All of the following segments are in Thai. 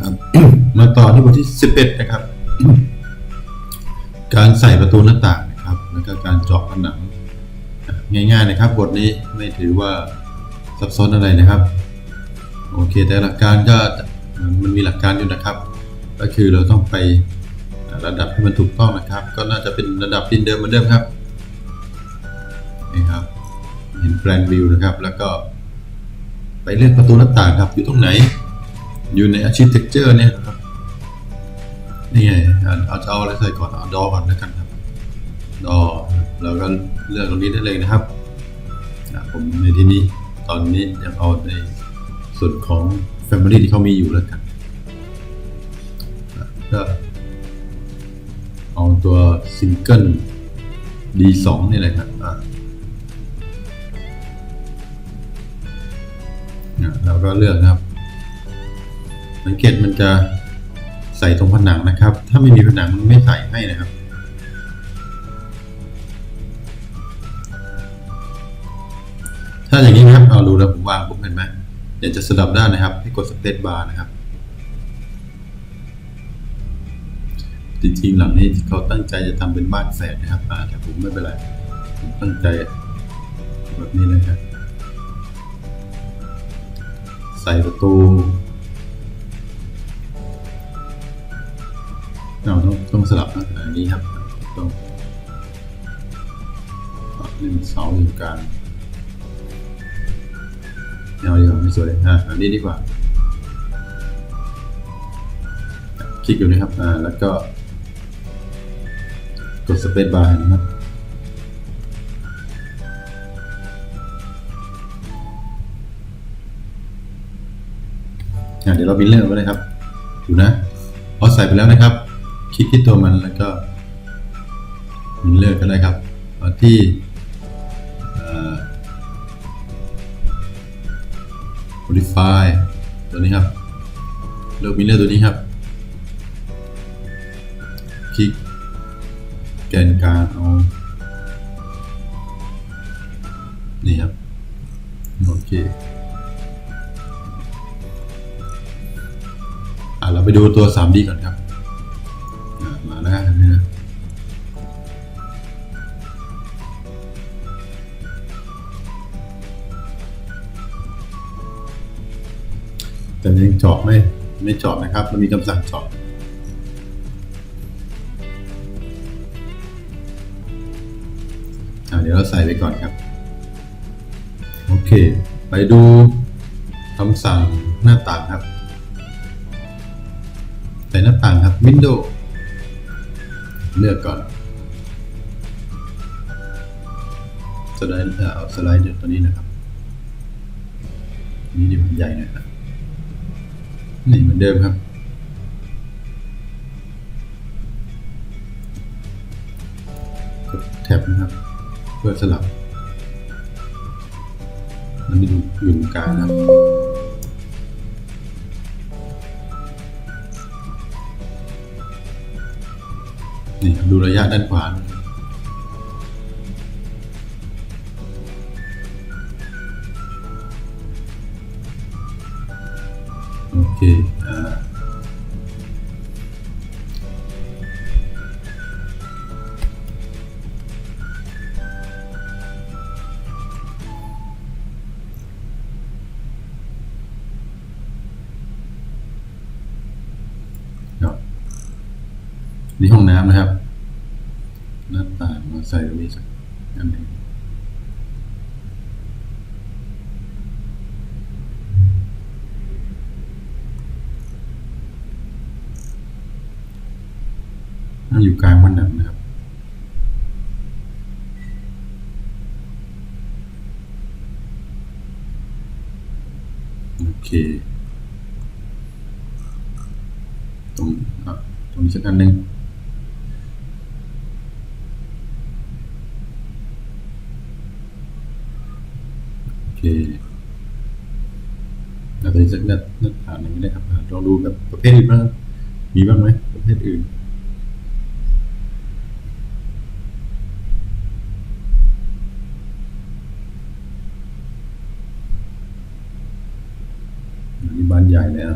ครับ มาต่อที่บทที่ 11 นะครับ การใส่ประตูหน้าต่างนะครับ แล้วก็การเจาะผนังง่ายๆนะครับบทนี้ไม่ถือว่าซับซ้อนอะไรนะครับ โอเค แต่หลักการก็มันมีหลักการอยู่นะครับ ก็คือเราต้องไประดับให้มันถูกต้องนะครับ ก็น่าจะเป็นระดับดินเดิมเหมือนเดิมครับนี่ครับ เห็นแปลนวิวนะครับ แล้วก็ไปเลือกประตูหน้าต่างครับอยู่ตรงไหน อยู่ใน architecture เนี่ยครับนี่ไงเอาจะเอาอะไรใส่ก่อนเอาดอก่อนแล้วกันครับดอเราก็เลือกตรงนี้ได้เลยนะครับผมในที่นี้ตอนนี้ยังเอาในส่วนของ Family ที่เขามีอยู่แล้วกันก็เอาตัวซิงเกิล D2 นี่แหละครับอะอะเราก็เลือกนะครับ สังเกตมันจะใส่ตรงผนังนะครับ ถ้าไม่มีผนังมันไม่ใส่ให้นะครับถ้าอย่างนี้นะครับ เอาดูแล้วผมวางปุ๊บเห็นไหมเดี๋ยวจะสลับด้านนะครับ ให้กดสเปซบาร์นะครับ จริงๆหลังนี้เขาตั้งใจจะทำเป็นบ้านแฝดนะครับแต่ผมไม่เป็นไร ผมตั้งใจแบบนี้นะครับ ใส่ประตู สลับนะอันนี้ครับต้องหนึ่งเสาหนึ่งกลางเอาดีกว่าไม่สวยเลยอะอันนี้ดีกว่า คลิกอยู่นะครับอ่าแล้วก็กดสเปซบาร์นะครับอะเดี๋ยวเราบินเลอร์ไว้เลยครับ ดูนะพอใส่ไปแล้วนะครับ ลิกที่ตัวมันแล้วก็บินเลอร์ก็ได้ครับมาที่เอ่อ modify ตัวนี้ครับเลือกมิเลอร์ตัวนี้ครับ คลิกแกนกลางเอานี่ครับ โอเคอะเราไปดูตัว 3D ก่อนครับ จาะไม่ไม่จาะนะครับ มันมีคำสั่งจอะเดี๋ยวเราใส่ไปก่อนครับ โอเค ไปดูคำสั่งหน้าต่างครับ ใส่หน้าต่างครับ Window เลือกก่อนสไลด์เอ่อเอาสไลด์ตัวนี้นะครับ นี่ดีมันใหญ่นะครับ นี่เหมือนเดิมครับ กดแท็บนะครับ เพื่อสลับมันอยู่อยู่ตรงกลางนะครับนี่ดูระยะด้านขวานะครับ โอเคอ่นี่ห้องน้ำนะครับ หน้าต่างมาใส่ตรงนี้สักอันหนึ่ง นั่งอยู่กลางผนังนะครับ โอเค ตรงตรงนี้สักอันหนึ่งโอเคแล้วตอนนี้สักนัดนัดผ่านอย่งนี้ได้ครับลองดูแบบประเภทอื่นบ้างมีบ้างไหมประเภทอื่นี่ย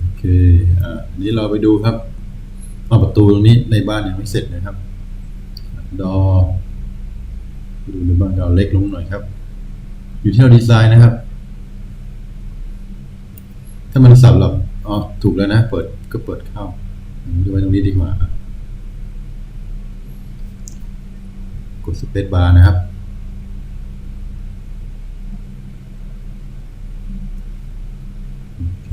โอเคอ่านี้เราไปดูครับเอาประตูตรงนี้ในบ้านยังไม่เสร็จนะครับ ดอ ดูในบ้านดอเล็กลงหน่อยครับ อยู่ที่เราดีไซน์นะครับ ถ้ามันสับเราอ๋อถูกแล้วนะ เปิดก็เปิดเข้าดูไว้ตรงนี้ดีกว่า กดสเปซบาร์นะครับ โอเค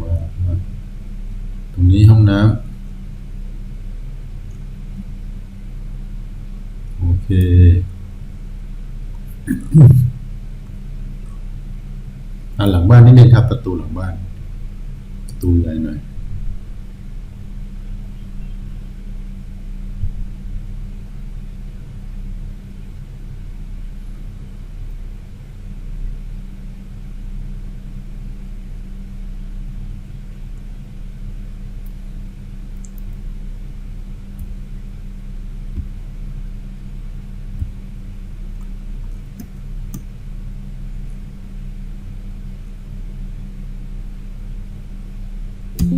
มามาตรงนี้ห้องน้ำโอเคอ่าหลังบ้านนิดนึงครับประตูหลังบ้านประตูใหญ่หน่อย โ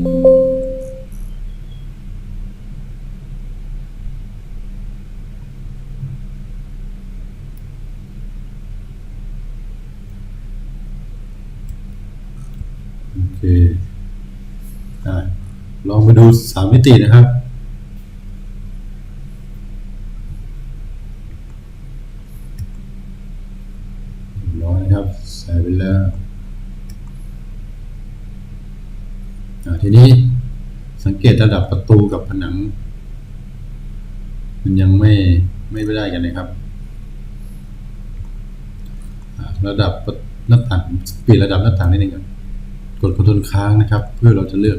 อเคอะ ลองมาดูสามมิตินะครับร้อยนะครับ ใส่ไปแล้วทีนี้สังเกตระดับประตูกับผนัง มันยังไม่ไม่ได้กันนะครับระดับหน้าต่างเปลี่ยนระดับหน้าต่างนิดนึงก่อน กดคอนโทรลค้างนะครับ เพื่อเราจะเลือก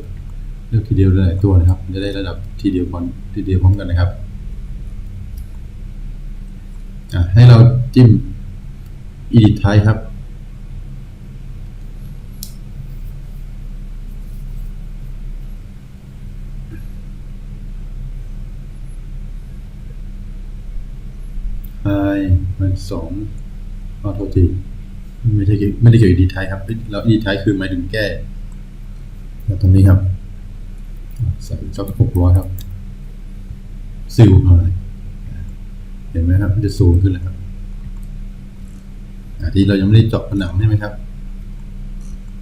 เลือกทีเดียวหลายตัวนะครับ จะได้ระดับทีเดียวพร้อมทีเดียวพร้อมกันนะครับให้เราจิ้ม edit type ครับ i มันสองขอโทษที ไม่ใช่เกี่ยวไม่ได้เกี่ยวกับดีไทยครับแล้วดีไทยคือหมายถึงแก้แตรงนี้ครับใส่จ็อกหกร้อยครับซิลหน่อยเห็นไหมครับมันจะสูงขึ้นแล้วครับอที่เรายังไม่ได้เจาะผนังใช่ไหมครับ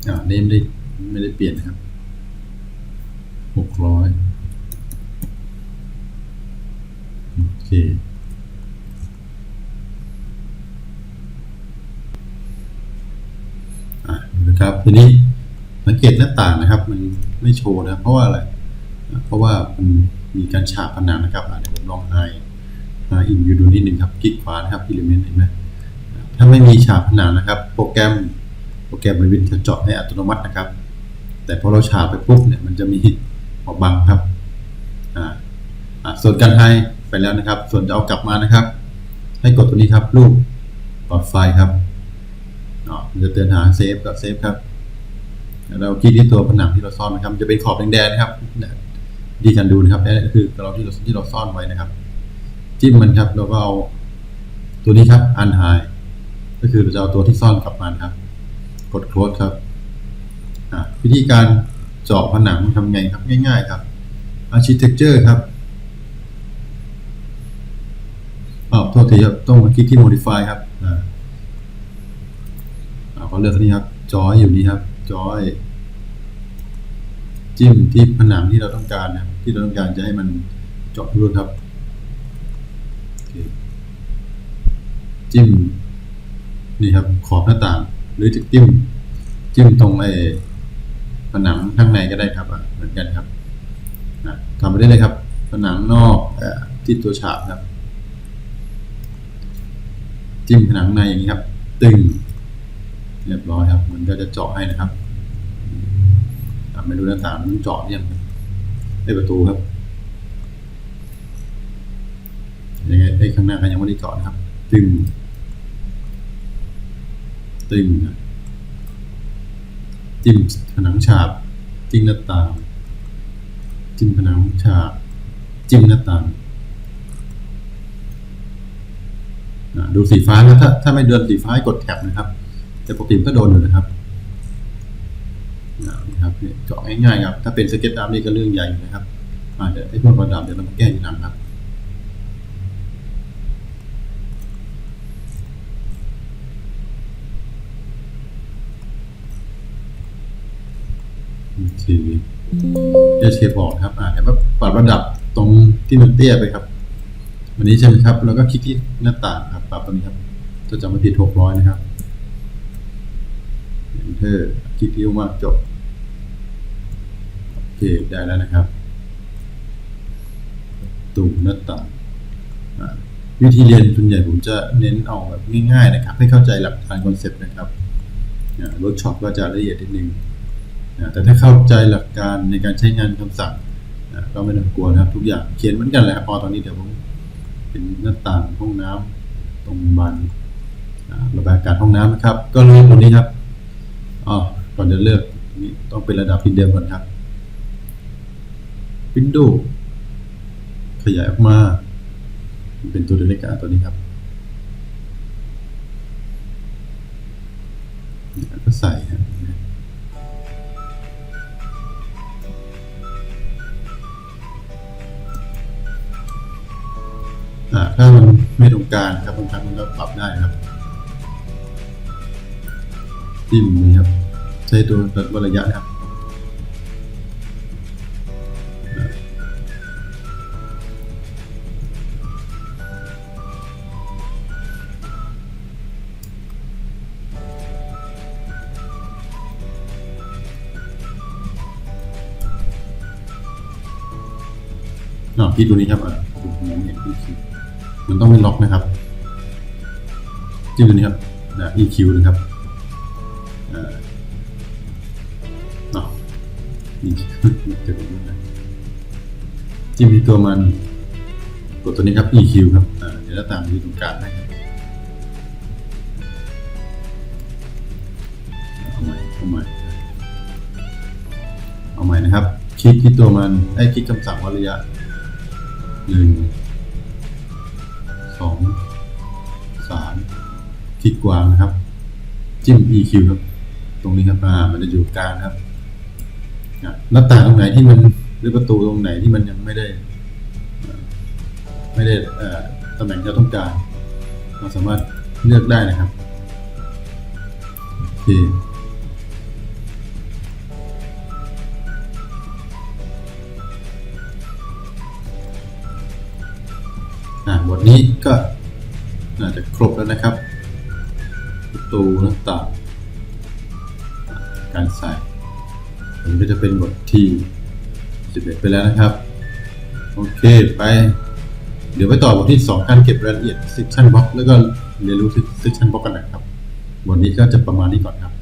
อ่านี่ไม่ได้ไม่ได้เปลี่ยนนะครับหกร้อยโอเค อะนะครับ ทีนี้สังเกตหน้าต่างนะครับ มันไม่โชว์นะเพราะว่าอะไร เพราะว่ามันมีการฉาบผนังนะครับอะเดี๋ยวผมลองไฮอินวิวดูนิดหนึ่งครับคลิกขวานะครับ element เห็นไหมถ้าไม่มีฉาบผนังนะครับ โปรแกรมโปรแกรมมันจะเจาะให้อัตโนมัตินะครับ แต่พอเราฉาบไปปุ๊บเนี่ยมันจะมีออกบังครับอ่าอะส่วนการไฮไปแล้วนะครับ ส่วนจะเอากลับมานะครับ ให้กดตัวนี้ครับรูปปลอดไฟครับอ๋อมันจะเตือนหาเซฟกับเซฟครับ เราคลิกที่ตัวผนังที่เราซ่อนนะครับจะเป็นขอบแดงๆนะครับดีกันดูนะครับนี่คือเราที่เราที่เราซ่อนไว้นะครับ จิ้มมันครับแล้วก็เอาตัวนี้ครับอันไฮก็คือเราจะเอาตัวที่ซ่อนกลับมาครับ กด close ครับวิธีการเจาะผนังทำไงครับง่าย ๆ ครับ architecture ครับอ๋อโทษทีครับต้องมาคลิกที่ modify ครับอ่าอ่าเขาเลือกนนี้ครับจอยอยู่นี่ครับ จอยจิ้มที่ผนังที่เราต้องการนะครับที่เราต้องการจะให้มันเจาะรูครับจิ้มนี่ครับขอบหน้าต่าง หรือจะจิ้มจิ้มตรงไอ้ผนังข้างในก็ได้ครับอะเหมือนกันครับอะทำไปได้เลยครับ ผนังนอกเอ่อที่ตัวฉาบครับ จิ้มผนังในอย่างนี้ครับ ตึง เรียบร้อยครับ มันก็จะเจาะให้นะครับไม่ดูหน้าต่างมันเจาะยังได้ประตูครับยังไงไอ้ข้างหน้าก็ยังไม่ได้เจาะนะครับ ตึง ตึงนะจิ้มผนังฉาบจิ้มหน้าต่างจิ้มผนังฉาบจิ้มหน้าต่างดูสีฟ้านะถ้าถ้าไม่เดินสีฟ้าให้กดแท็บนะครับ แต่ปกติมันก็โดนอยู่นะครับนะครับเจาะง่ายๆครับ ถ้าเป็นสเก็ตอาร์มนี่ก็เรื่องใหญ่นะครับอาจจะไอ้พวกระดับเดี๋ยวเรามาแก้ทีหลังครับทีจะเชฟบอร์ดครับอ่าเดี๋ยวมาปรับระดับตรงที่มันเตี้ยไปครับ วันนี้ใช่ไหมครับ แล้วก็คลิกที่หน้าต่างครับ ปรับตรงนี้ครับจะจำไม่ผิดหกร้อยนะครับ Enter คลิกที่ว่างจบ โอเค ได้แล้วนะครับตุ่มหน้าต่างวิธีเรียนส่วนใหญ่ผมจะเน้นเอาแบบง่ายๆนะครับ ให้เข้าใจหลักการคอนเซ็ปต์นะครับเวิร์กช็อปก็จะละเอียดนิดนึงนะแต่ถ้าเข้าใจหลักการในการใช้งานคำสั่งนะก็ไม่ต้องกลัวนะครับ ทุกอย่างเขียนเหมือนกันแหละพอตอนนี้เดี๋ยวผมเป็นหน้าต่างห้องน้ำตรงบานระบายอากาศห้องน้ำนะครับ ก็เริ่มตรงนี้ครับ อ๋อก่อนจะเลือกนี่ต้องเป็นระดับพินเดิมก่อนครับ Windows ขยายออกมา เป็นตัวเล็กๆตัวนี้ครับแล้วก็ใส่ครับถ้ามันไม่ตรงกางครับบางครั้งมันก็ปรับได้ครับจิ้มนี้ครับ ใช้ตัววัดระยะนะครับอ่าอ๋อที่ตัวนี้ครับอ่าผมมองเห็นที่คิดมันต้องไม่ล็อกนะครับจิ้มตัวนี้ครับนะ EQ นะครับ EQ จะเป็นยังไงจิ้มที่ตัวมันกดตัวนี้ครับ EQ ครับเดี๋ยวเราตามที่ตรงกลางให้ครับเอาใหม่เอาใหม่เอาใหม่นะครับ คลิกที่ตัวมันไอ้คลิกคำสั่งวัดระยะหนึ่งสองสามคลิกกวางนะครับ จิ้ม EQ ครับ ตรงนี้ครับอ่ามันจะอยู่กลางครับ หน้าต่างตรงไหนที่มันหรือประตูตรงไหนที่มันยังไม่ได้ ไม่ได้ตำแหน่งที่เราต้องการเราสามารถเลือกได้นะครับโอเคบทนี้ก็น่าจะครบแล้วนะครับ ประตูหน้าต่างการใส่ มันก็จะเป็นบทที่ 11 ไปแล้วนะครับ โอเคไป เดี๋ยวไปต่อบทที่ 2 การเก็บรายละเอียด section box แล้วก็เรียนรู้ section box กันนะครับบทนี้ก็จะประมาณนี้ก่อนครับ